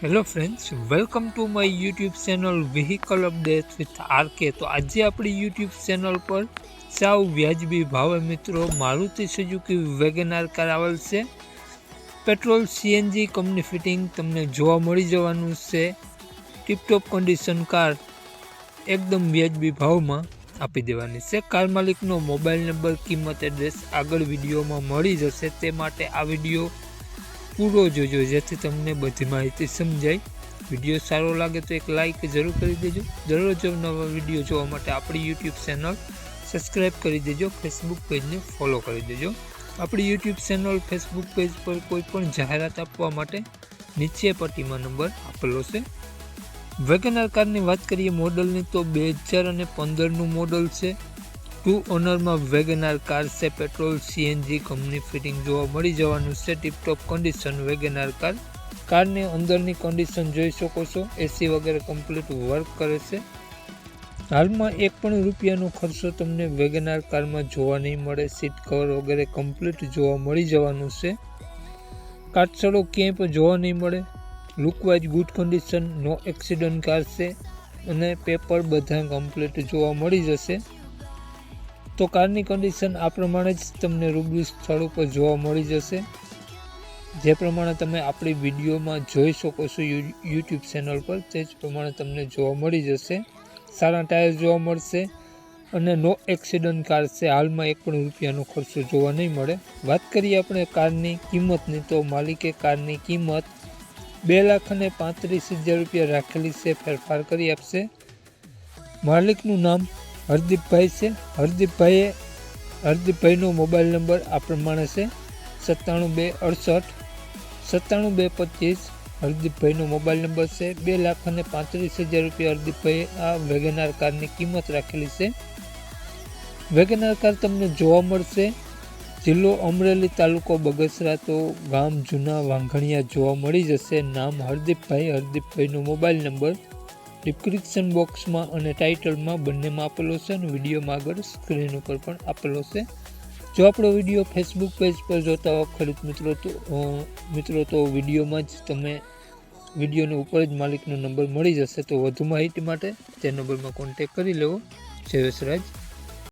Hello friends welcome to my YouTube channel vehicle update with RK તો આજે આપણી YouTube channel પર સાવ વ્યાજબી ભાવે મિત્રો મારુતિ સુઝુકી વેગેનાર કાર આવેલ છે. પેટ્રોલ સીએનજી કંપની ફિટિંગ તમને જોવા મળી જવાનું છે. ટીપટોપ કન્ડિશન કાર એકદમ વ્યાજબી ભાવમાં આપી દેવાની છે. કાર માલિકનો મોબાઈલ નંબર કિંમત એડ્રેસ આગળ વિડીયોમાં મળી જશે. તે માટે આ વીડિયો પૂરો જોજો. જેથી તમને બધી માહિતી સમજાય. વીડિયો સારો લાગે તો એક લાઈક જરૂર કરી દેજો. દરરોજ નવા વીડિયો જોવા માટે આપણી યુટ્યુબ ચેનલ સબસ્ક્રાઈબ કરી દેજો. ફેસબુક પેજને ફોલો કરી દેજો. આપણી યુટ્યુબ ચેનલ ફેસબુક પેજ પર કોઈ પણ જાહેરાત આપવા માટે નીચે પટ્ટીમાં નંબર આપેલો છે. વેગનાર કારની વાત કરીએ મોડલની તો બે હજાર અને પંદરનું મોડલ છે. ટુ ઓનરમાં વેગેનાર કાર છે, પેટ્રોલ, સીએનજી, કંપની ફિટિંગ જોવા મળી જવાનું છે, ટીપટોપ કન્ડિશન વેગેનાર કાર. કારની અંદરની કન્ડિશન જોઈ શકો છો એસી વગેરે કમ્પ્લીટ વર્ક કરે છે. હાલમાં એક પણ રૂપિયાનો ખર્ચો તમને વેગેનાર કારમાં જોવા નહીં મળે સીટ કવર વગેરે કમ્પ્લીટ જોવા મળી જવાનું છે. કાટસડો ક્યાંય પણ જોવા નહીં મળે. Lookwise good condition no accident car છે, અને પેપર બધા કમ્પ્લીટ જોવા મળી જશે. તો કારની કન્ડિશન આ પ્રમાણે જ તમને રૂબરૂ સ્થળ ઉપર જોવા મળી જશે. જે પ્રમાણે તમે આપણી વિડીયોમાં જોઈ શકો છો યુટ્યુબ ચેનલ પર, તે જ પ્રમાણે તમને જોવા મળી જશે. સારા ટાયર જોવા મળશે અને નો એક્સિડન્ટ કાર છે, હાલમાં એક પણ રૂપિયાનો ખર્ચો જોવા નહીં મળે. વાત કરીએ આપણે કારની કિંમતની, તો માલિકે કારની કિંમત બે લાખ અને પાંત્રીસ હજાર રૂપિયા રાખેલી છે, ફેરફાર કરી આપશે. માલિકનું નામ હરદીપભાઈ છે. હરદીપભાઈએ, હરદીપભાઈનો મોબાઈલ નંબર આ પ્રમાણે છે. સત્તાણું બે અડસઠ, સત્તાણું બે પચીસ, હરદીપભાઈનો મોબાઈલ નંબર છે. બે લાખ અને પાંત્રીસ હજાર રૂપિયા હરદીપભાઈએ આ વેગનાર કારની કિંમત રાખેલી છે. વેગનાર કાર તમને જોવા મળશે. જિલ્લો અમરેલી તાલુકો બગસરા તો ગામ જૂના વાંઘણિયા જોવા મળી જશે. નામ હરદીપભાઈ, હરદીપભાઈનો મોબાઈલ નંબર ડિસ્ક્રિપ્શન બોક્સમાં અને ટાઇટલમાં બંનેમાં આપેલો છે અને વિડીયોમાં આગળ સ્ક્રીન ઉપર પણ આપેલો છે. જો આપણો વીડિયો ફેસબુક પેજ પર જોતા હો, ખરીદ મિત્રો, તો મિત્રો, તો વિડીયોમાં જ તમે વિડીયોની ઉપર જ માલિકનો નંબર મળી જશે. તો વધુ માહિતી માટે તે નંબરમાં કોન્ટેક કરી લેવો. જયેશ રાજ.